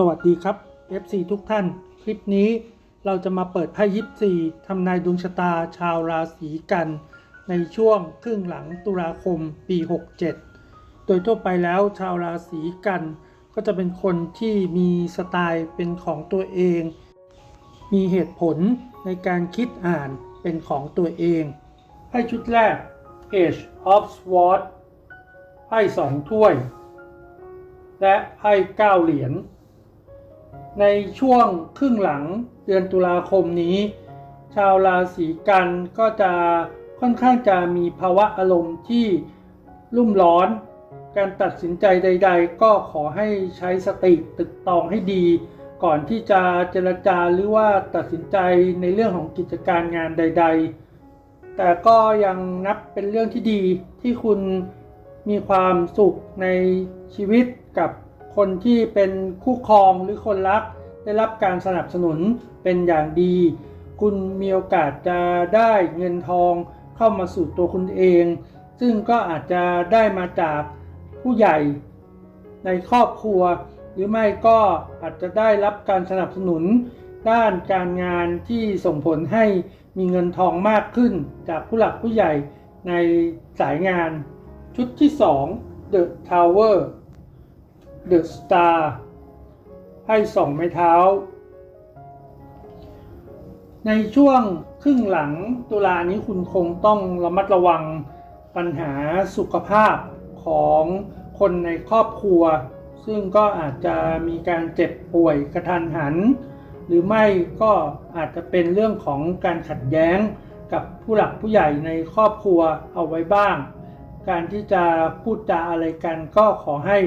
สวัสดีครับ FC ทุกท่าน คลิปนี้เราจะมาเปิดไพ่ยิปซีทำนายดวงชะตาชาวราศีกัน ในช่วงครึ่งหลังตุลาคมปี 67 โดยทั่วไปแล้วชาวราศีกัน ก็จะเป็นคนที่มีสไตล์เป็นของตัวเอง มีเหตุผลในการคิดอ่านเป็นของตัวเองไพ่ชุดแรก Age of Swords ไพ่สองถ้วย และไพ่เก้าเหรียญ ในช่วงครึ่งหลังเดือนตุลาคมนี้ ชาวราศีกันก็จะค่อนข้างจะมีภาวะอารมณ์ที่รุ่มร้อน การตัดสินใจใด ๆ ก็ขอให้ใช้สติตึกตองให้ดี ก่อนที่จะเจรจาหรือว่าตัดสินใจในเรื่องของกิจการงานใด ๆ แต่ก็ยังนับเป็นเรื่องที่ดีที่คุณมีความสุขในชีวิตกับ คนที่เป็นคู่ครองหรือคนรัก ได้รับการสนับสนุนเป็นอย่างดี คุณมีโอกาสจะได้เงินทองเข้ามาสู่ตัวคุณเอง ซึ่งก็อาจจะได้มาจากผู้ใหญ่ในครอบครัว หรือไม่ก็อาจจะได้รับการสนับสนุนด้านการงานที่ส่งผลให้มีเงินทองมากขึ้นจากผู้หลักผู้ใหญ่ในสายงาน ชุดที่ 2 The Tower The Star ให้สองไม้เท้า ในช่วงครึ่งหลังตุลานี้คุณคงต้องระมัดระวังปัญหาสุขภาพของคนในครอบครัว ซึ่งก็อาจจะมีการเจ็บป่วยกระทันหัน หรือไม่ก็อาจจะเป็นเรื่องของการขัดแย้งกับผู้หลักผู้ใหญ่ในครอบครัวเอาไว้บ้าง การที่จะพูดจาอะไรกันก็ขอให้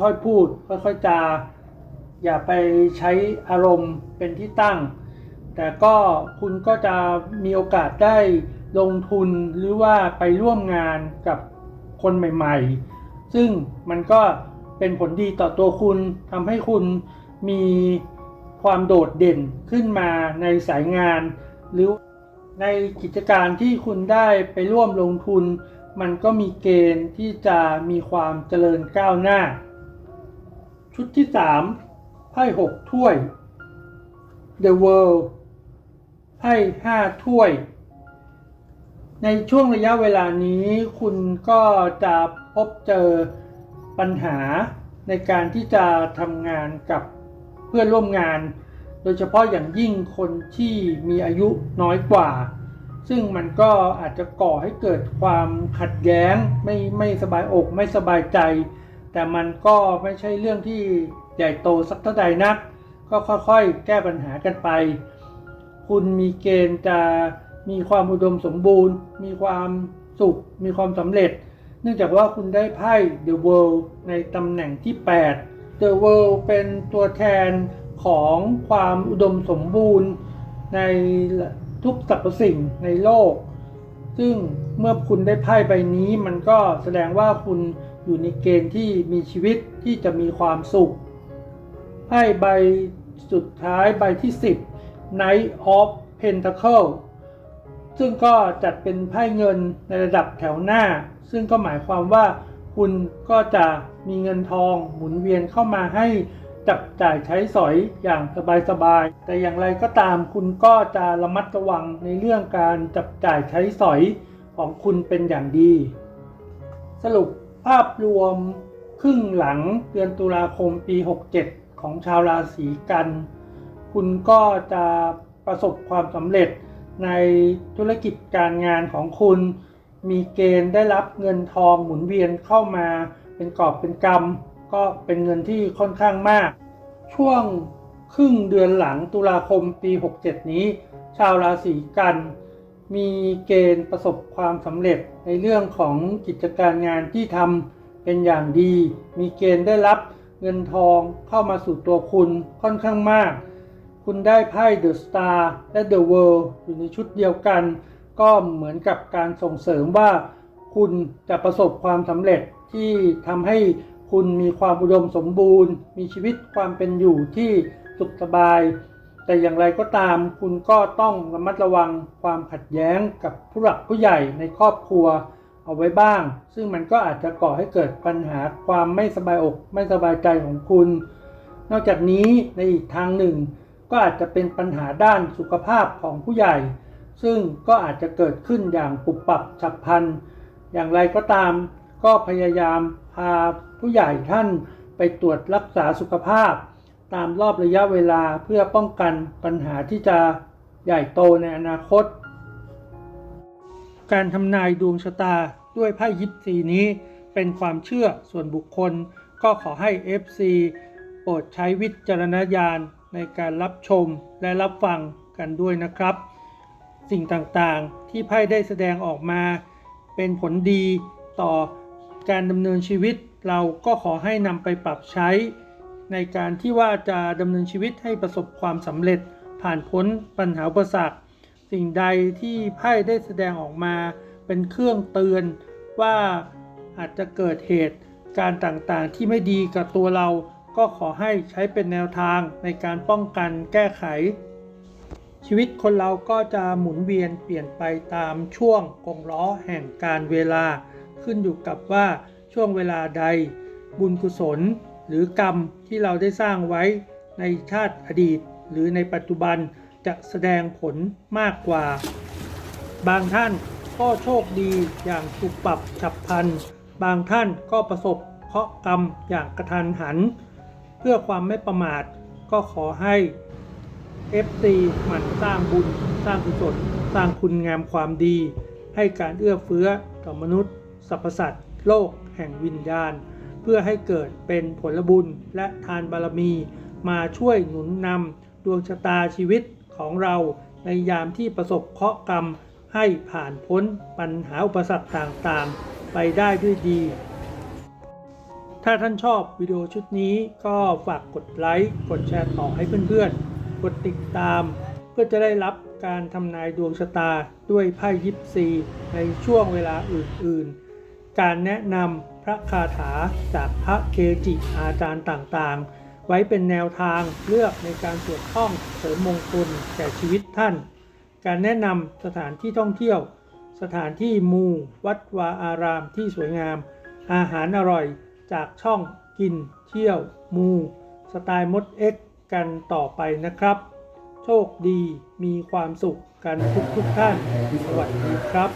ค่อยๆพูด ค่อยๆจา อย่าไปใช้อารมณ์เป็นที่ตั้ง แต่ก็คุณก็จะมีโอกาสได้ลงทุนหรือว่าไปร่วมงานกับคนใหม่ๆ ซึ่งมันก็เป็นผลดีต่อตัวคุณทำให้คุณมีความโดดเด่นขึ้นมาในสายงาน หรือในกิจการที่คุณได้ไปร่วมลงทุน มันก็มีเกณฑ์ที่จะมีความเจริญก้าวหน้า ชุดที่3ไพ่หกถ้วย The World ไพ่ห้าถ้วย ในช่วงระยะเวลานี้คุณก็จะพบเจอปัญหาในการที่จะทำงานกับเพื่อนร่วมงาน โดยเฉพาะอย่างยิ่งคนที่มีอายุน้อยกว่า ซึ่งมันก็อาจจะก่อให้เกิดความขัดแย้งไม่ไม่สบายอกไม่สบายใจ แต่มันก็ไม่ใช่เรื่องที่ใหญ่โตสักเท่าใดนัก ก็ค่อยๆ แก้ปัญหากันไป คุณมีเกณฑ์จะมีความอุดมสมบูรณ์ มีความสุข มีความสำเร็จ เนื่องจากว่าคุณได้ไพ่ The World ในตำแหน่งที่ 8 The World เป็นตัวแทนของความอุดมสมบูรณ์ในทุกสรรพสิ่งในโลก ซึ่งเมื่อคุณได้ไพ่ใบนี้มันก็แสดงว่าคุณ อยู่ในเกณฑ์ที่มีชีวิตที่จะมีความสุขไพ่ใบสุดท้ายใบที่ 10 Knight of Pentacle ซึ่งก็จัดเป็นไพ่เงินในระดับแถวหน้า ซึ่งก็หมายความว่าคุณก็จะมีเงินทองหมุนเวียนเข้ามาให้จับจ่ายใช้สอยอย่างสบายๆ แต่อย่างไรก็ตามคุณก็จะระมัดระวังในเรื่องการจับจ่ายใช้สอยของคุณเป็นอย่างดี สรุป ภาพรวมครึ่งหลังเดือนตุลาคมปี 67 ของชาวราศีกัน คุณก็จะประสบความสำเร็จในธุรกิจการงานของคุณ มีเกณฑ์ได้รับเงินทองหมุนเวียนเข้ามา เป็นกอบเป็นกำก็เป็นเงินที่ค่อนข้างมาก ช่วงครึ่งเดือนหลังตุลาคมปี 67 นี้ ชาวราศีกัน มีเกณฑ์ประสบความสำเร็จในเรื่องของกิจการงานที่ทำเป็นอย่างดี มีเกณฑ์ได้รับเงินทองเข้ามาสู่ตัวคุณค่อนข้างมาก คุณได้ไพ่ The Star และ The World อยู่ในชุดเดียวกัน ก็เหมือนกับการส่งเสริมว่า คุณจะประสบความสำเร็จที่ทำให้คุณมีความอุดมสมบูรณ์ มีชีวิตความเป็นอยู่ที่สุขสบาย แต่อย่างไรก็ตามคุณก็ต้องระมัดระวังความขัดแย้งกับผู้หลักผู้ใหญ่ในครอบครัวเอาไว้บ้าง ซึ่งมันก็อาจจะก่อให้เกิดปัญหาความไม่สบายอกไม่สบายใจของคุณ นอกจากนี้ในอีกทางหนึ่ง ก็อาจจะเป็นปัญหาด้านสุขภาพของผู้ใหญ่ ซึ่งก็อาจจะเกิดขึ้นอย่างปุบปับฉับพลัน อย่างไรก็ตาม ก็พยายามพาผู้ใหญ่ท่านไปตรวจรักษาสุขภาพ ตามรอบระยะเวลาเพื่อป้องกันปัญหาที่จะใหญ่โตในอนาคต การทำนายดวงชะตาด้วยไพ่ยิปซีนี้เป็นความเชื่อส่วนบุคคลก็ขอให้ FC โปรดใช้วิจารณญาณในการรับชมและรับฟังกันด้วยนะครับ สิ่งต่างๆที่ไพ่ได้แสดงออกมา เป็นผลดีต่อการดำเนินชีวิตเราก็ขอให้นำไปปรับใช้ ในการที่ว่าจะดำเนินชีวิตให้ประสบความสำเร็จผ่านพ้นปัญหาอุปสรรค สิ่งใดที่ไพ่ได้แสดงออกมาเป็นเครื่องเตือนว่าอาจจะเกิดเหตุการณ์ต่างๆ ที่ไม่ดีกับตัวเรา ก็ขอให้ใช้เป็นแนวทางในการป้องกันแก้ไข ชีวิตคนเราก็จะหมุนเวียนเปลี่ยนไปตามช่วงกงล้อแห่งการเวลา ขึ้นอยู่กับว่าช่วงเวลาใด บุญกุศล หรือกรรมที่เราได้สร้างไว้ในชาติอดีต หรือในปัจจุบันจะแสดงผลมากกว่า บางท่านก็โชคดีอย่างถูกปรับฉับพลัน บางท่านก็ประสบเคราะห์กรรมอย่างกระทันหัน เพื่อความไม่ประมาทก็ขอให้ FC หมั่นสร้างบุญ สร้างกุศลสร้างคุณงามความดี ให้การเอื้อเฟื้อต่อมนุษย์สรรพสัตว์โลกแห่งวิญญาณ เพื่อให้เกิดเป็นผลบุญและทานบารมี มาช่วยหนุนนำดวงชะตาชีวิตของเราในยามที่ประสบเคราะห์กรรมให้ผ่านพ้นปัญหาอุปสรรคต่างๆ ไปได้ด้วยดี ถ้าท่านชอบวิดีโอชุดนี้ก็ฝากกดไลค์ กดแชร์ต่อให้เพื่อนๆ กดติดตาม เพื่อจะได้รับการทำนายดวงชะตาด้วยไพ่ยิปซีในช่วงเวลาอื่นๆ การแนะนำ ระคาถาจากพระเกจิอาจารย์ต่างๆ ไว้เป็นแนวทางเลือกในการสวดท่องเสริมมงคลแก่ชีวิตท่าน การแนะนำสถานที่ท่องเที่ยว สถานที่มู วัดวาอารามที่สวยงาม อาหารอร่อยจากช่องกิน เที่ยว มู สไตล์มดเอ็กกันต่อไปนะครับ โชคดีมีความสุขกันทุกทุกท่าน สวัสดีครับ